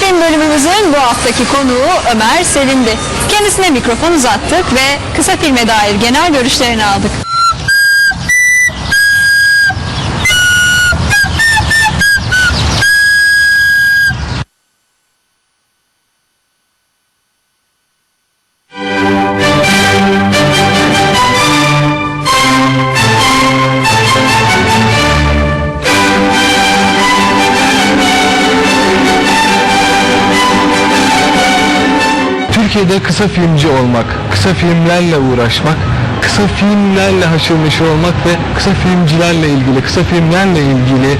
film bölümümüzün bu haftaki konuğu Ömer Sevim'di. Kendisine mikrofon uzattık ve kısa filme dair genel görüşlerini aldık. Türkiye'de kısa filmci olmak, kısa filmlerle uğraşmak, kısa filmlerle haşır neşir olmak ve kısa filmcilerle ilgili, kısa filmlerle ilgili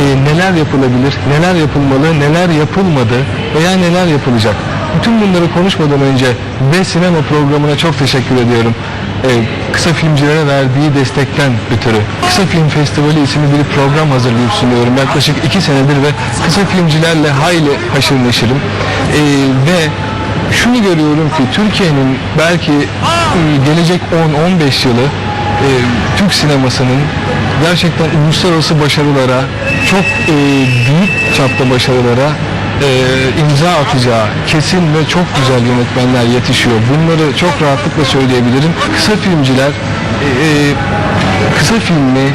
e, neler yapılabilir, neler yapılmalı, neler yapılmadı veya neler yapılacak. Bütün bunları konuşmadan önce ve sinema programına çok teşekkür ediyorum. E, kısa filmcilere verdiği destekten ötürü. Kısa Film Festivali isimli bir program hazırlayıp sunuyorum. Yaklaşık iki senedir ve kısa filmcilerle hayli haşır neşirim. E, ve şunu görüyorum ki Türkiye'nin belki e, gelecek 10-15 yılı e, Türk sinemasının gerçekten uluslararası başarılara, çok e, büyük çapta başarılara e, imza atacağı kesin ve çok güzel yönetmenler yetişiyor. Bunları çok rahatlıkla söyleyebilirim. Kısa filmciler e, kısa filmi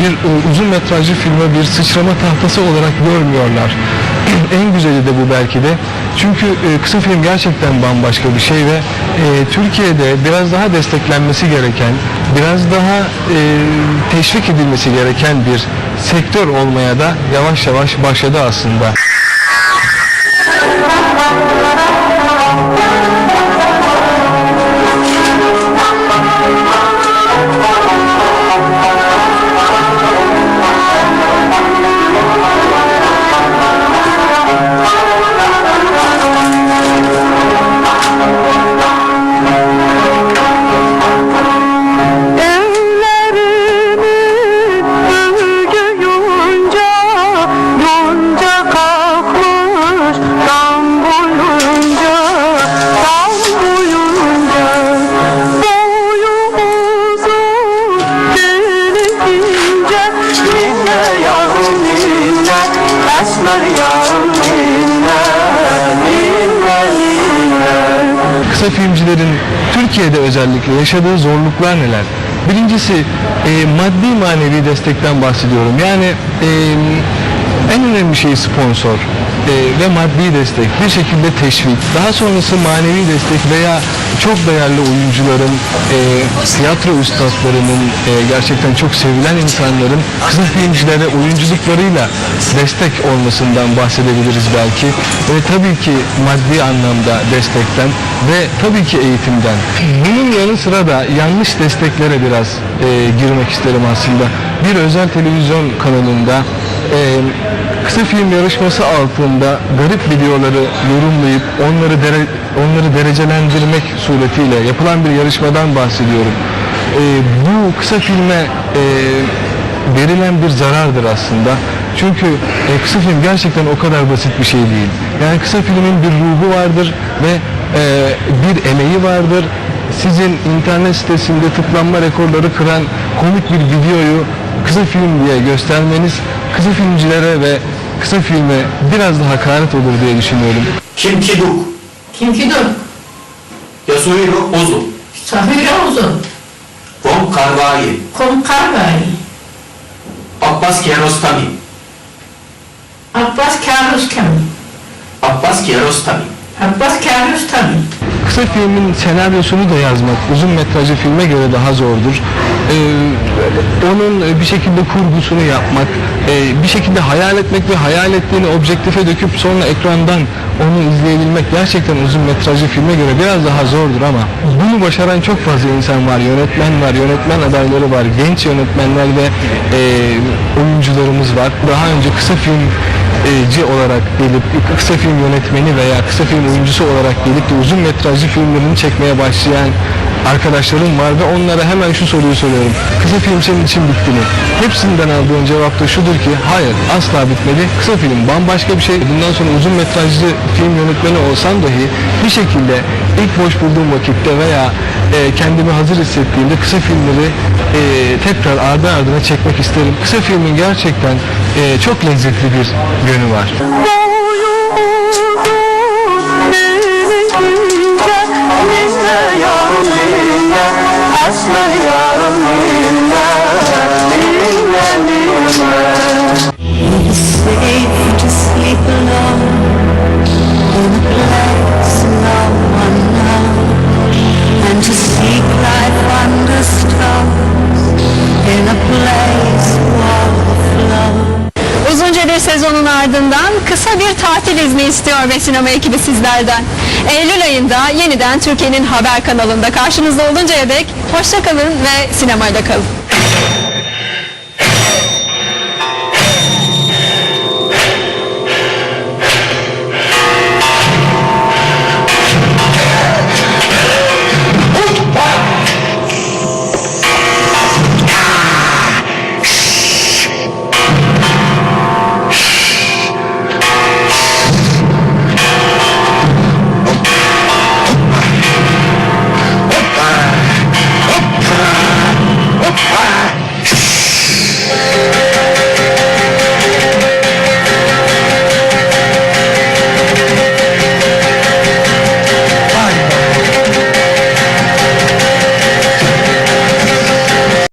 bir e, uzun metrajlı filme bir sıçrama tahtası olarak görmüyorlar. en güzeli de bu belki de. Çünkü e, kısa film gerçekten bambaşka bir şey ve e, Türkiye'de biraz daha desteklenmesi gereken, biraz daha e, teşvik edilmesi gereken bir sektör olmaya da yavaş yavaş başladı aslında. Kısa filmcilerin Türkiye'de özellikle yaşadığı zorluklar neler? Birincisi e, maddi manevi destekten bahsediyorum. Yani e, en önemli şey sponsor e, ve maddi destek, bir şekilde teşvik, daha sonrası manevi destek veya çok değerli oyuncuların, e, tiyatro üstadlarının, e, gerçekten çok sevilen insanların kısa filmcilere oyunculuklarıyla destek olmasından bahsedebiliriz belki. Ve tabii ki maddi anlamda destekten ve tabii ki eğitimden. Bunun yanı sıra da yanlış desteklere biraz e, girmek isterim aslında. Bir özel televizyon kanalında e, kısa film yarışması altında garip videoları yorumlayıp onları dere- onları derecelendirmek suretiyle yapılan bir yarışmadan bahsediyorum. E, bu kısa filme e, verilen bir zarardır aslında. Çünkü e, kısa film gerçekten o kadar basit bir şey değil. Yani kısa filmin bir ruhu vardır ve e, bir emeği vardır Sizin internet sitesinde tıklanma rekorları kıran komik bir videoyu kısa film diye göstermeniz kısa filmcilere ve kısa filme biraz daha hakaret olur diye düşünüyorum. 김기국, 김기덕, 여수이로 오수, 사회가 uzun, 봄 가르바이, Komkargay, 아빠스 게로스타미, Abbas Kiarostami, 아빠스 게로스타미, Abbas Kiarostami, Kısa filmin senaryosunu da yazmak uzun metrajlı filme göre daha zordur. Ee, onun bir şekilde kurgusunu yapmak, e, bir şekilde hayal etmek ve hayal ettiğini objektife döküp sonra ekrandan onu izleyebilmek gerçekten uzun metrajlı filme göre biraz daha zordur ama bunu başaran çok fazla insan var, yönetmen var, yönetmen adayları var, genç yönetmenler ve e, oyuncularımız var. Daha önce kısa film ci olarak gelip kısa film yönetmeni veya kısa film oyuncusu olarak gelip de uzun metrajlı filmlerini çekmeye başlayan arkadaşlarım var ve onlara hemen şu soruyu soruyorum. Kısa film senin için bitti mi? Hepsinden aldığım cevap da şudur ki hayır asla bitmedi. Kısa film bambaşka bir şey. Bundan sonra uzun metrajlı film yönetmeni olsam dahi bir şekilde ilk boş bulduğum vakitte veya e, kendimi hazır hissettiğimde kısa filmleri e, tekrar ardı ardına çekmek isterim. Kısa filmin gerçekten e, çok lezzetli bir yönü var. Aslı. Bir sezonun ardından kısa bir tatil izni istiyor ve sinema ekibi sizlerden. Eylül ayında yeniden Türkiye'nin haber kanalında karşınızda oluncaya dek hoşça kalın ve sinemayla kalın.